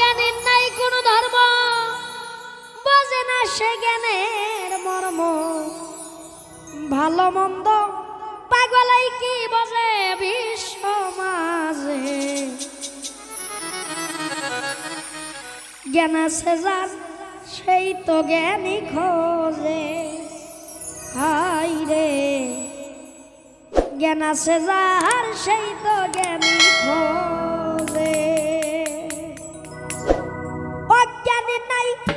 অজ্ঞানীর নাই কোনো ধর্ম। বোঝে না সে জ্ঞানের মর্ম। ভালো মন্দ পাগলাই কি বোঝে বিশ্ব মাঝে। জ্ঞান আছে যার, সেই তো জ্ঞানী খোঁজে। হাই রে। জ্ঞান আছে যার, সেই তো জ্ঞানী খোঁজে। অজ্ঞানী নাই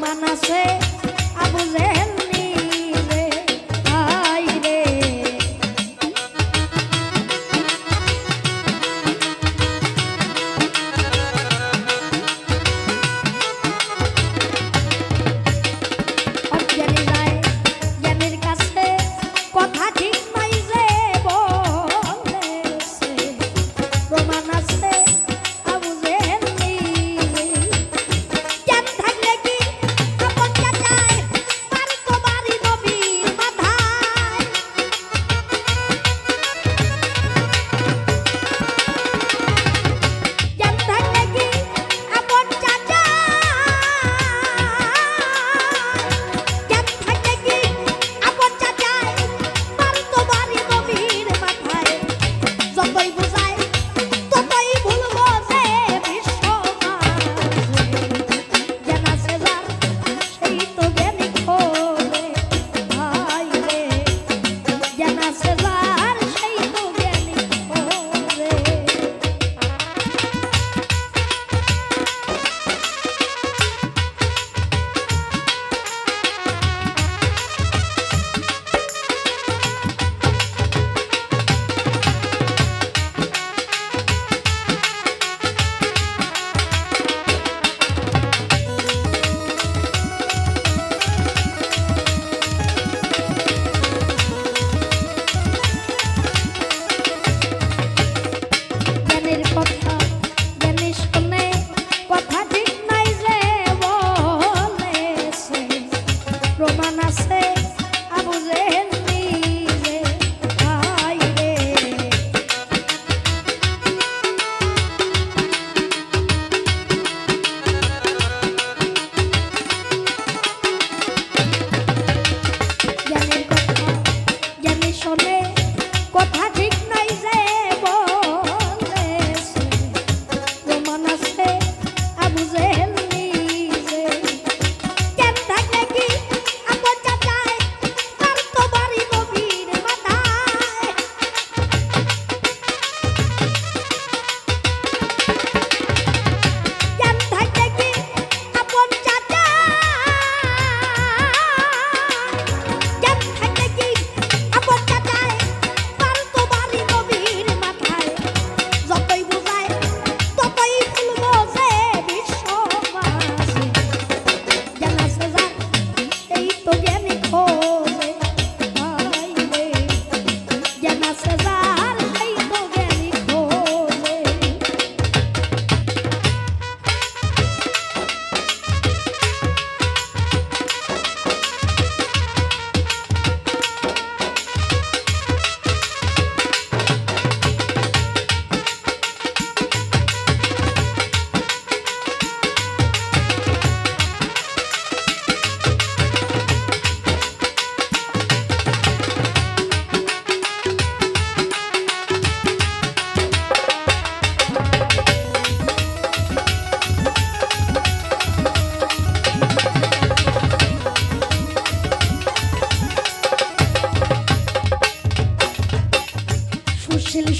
প্রমাণ আছে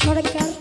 What shortcut.